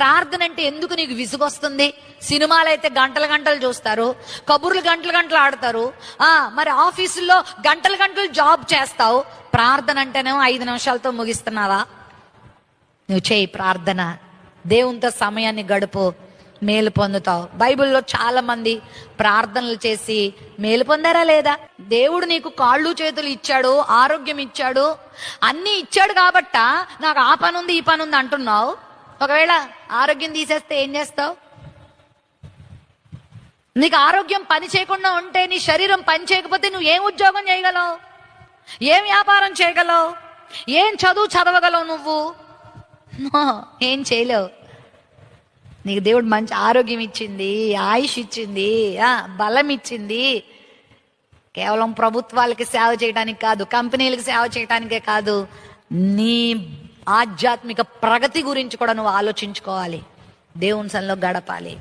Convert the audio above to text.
ప్రార్థన అంటే ఎందుకు నీకు విసుగొస్తుంది? సినిమాలు అయితే గంటల గంటలు చూస్తారు కబుర్లు గంటలు గంటలు ఆడతారు. ఆ మరి ఆఫీసుల్లో గంటలు గంటలు జాబ్ చేస్తావు. ప్రార్థన అంటేనేమో ఐదు నిమిషాలతో ముగిస్తున్నావా? నువ్వు చేయి ప్రార్థన. దేవునితో సమయాన్ని గడుపు మేలు పొందుతావు. బైబిల్లో చాలా మంది ప్రార్థనలు చేసి మేలు పొందారా లేదా? దేవుడు నీకు కాళ్ళు చేతులు ఇచ్చాడు ఆరోగ్యం ఇచ్చాడు అన్ని ఇచ్చాడు కాబట్ట నాకు ఆ పని ఉంది ఈ పని ఉంది అంటున్నావు? ఒకవేళ ఆరోగ్యం తీసేస్తే ఏం చేస్తావు? నీకు ఆరోగ్యం పని చేయకుండా ఉంటే నీ శరీరం పని చేయకపోతే నువ్వు ఏం ఉద్యోగం చేయగలవు? ఏం వ్యాపారం చేయగలవు? ఏం చదువు చదవగలవు నువ్వు? ఏం చేయలేవు. నీకు దేవుడు మంచి ఆరోగ్యం ఇచ్చింది ఆయుష్ ఇచ్చింది బలం ఇచ్చింది. కేవలం ప్రభుత్వాలకి సేవ చేయడానికి కాదు కంపెనీలకు సేవ చేయడానికే కాదు. నీ ఆధ్యాత్మిక ప్రగతి గురించి కూడా నువ్వు ఆలోచించుకోవాలి. దేవుని సన్లో గడపాలి.